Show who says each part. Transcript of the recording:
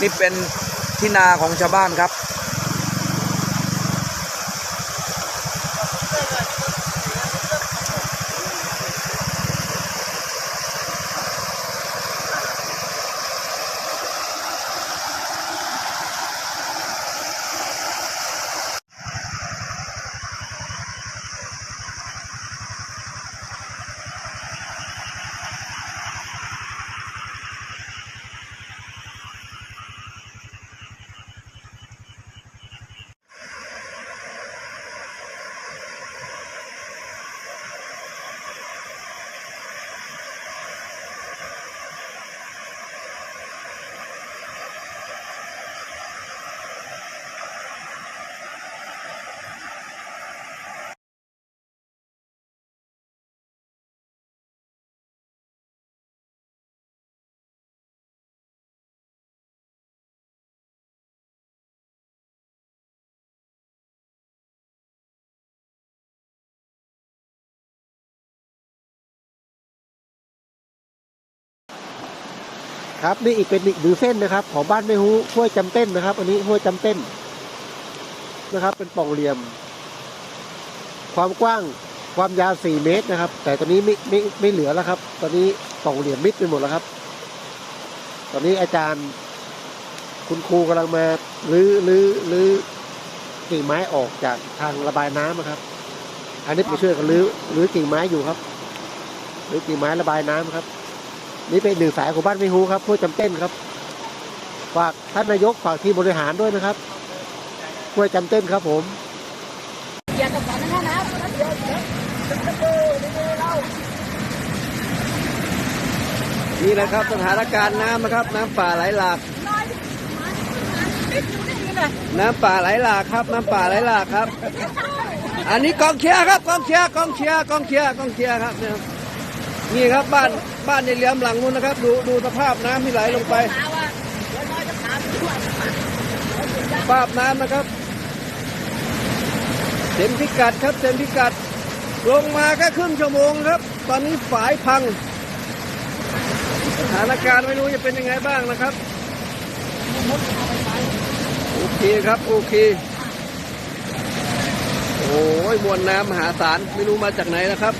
Speaker 1: นี่เป็นที่นาของชาวบ้านครับ
Speaker 2: ครับนี่อีกเป็นอีกหนึ่งเส้นนะครับ ของบ้านไม่ฮู้ห้วยจำเต้นนะครับ อันนี้ห้วยจำเต้นนะครับ เป็นป่องเหลี่ยม ความกว้างความยาวสี่เมตรนะครับ แต่ตอนนี้ไม่ไม่ไม่เหลือแล้วครับ ตอนนี้ป่องเหลี่ยมมิดไปหมดแล้วครับ ตอนนี้อาจารย์คุณครูกำลังมารื้อรื้อรื้อกิ่งไม้ออกจากทางระบายน้ำนะครับ อันนี้ไปช่วยกันรื้อรื้อกิ่งไม้อยู่ครับรื้อกิ่งไม้ระบายน้ำครับ นี่เป็นหนึ่งสายของบ้านไม่ฮูครับผู้จำเต้นครับฝากท่านนายกฝากทีมบริหารด้วยนะครับผู้จำเต้นครับผม
Speaker 3: อย่าตกฝันนะนะเดี๋ยวเดี๋ยว
Speaker 1: นี่นะครับสถานการณ์น้ำนะครับ น้ำป่าไหลหลาก
Speaker 3: น้อยติดอยู่ได้ยังไง
Speaker 1: น้ำป่าไหลหลากครับ น้ำป่าไหลหลากครับ อันนี้กองเชียร์ครับกองเชียร์กองเชียร์กองเชียร์กองเชียร์ครับเนี่ย นี่ครับบ้านบ้านในเหลี่ยมหลังนู้นนะครับ ดูดูสภาพน้ำที่ไหลลงไป สภาพน้ำนะครับ เต็มพิกัดครับเต็มพิกัด ลงมาแค่ครึ่งชั่วโมงครับ ตอนนี้ฝายพังสถานการณ์ไม่รู้จะเป็นยังไงบ้างนะครับ โอเคครับโอเค โอ้ยมวลน้ำมหาศาลไม่รู้มาจากไหนนะครับ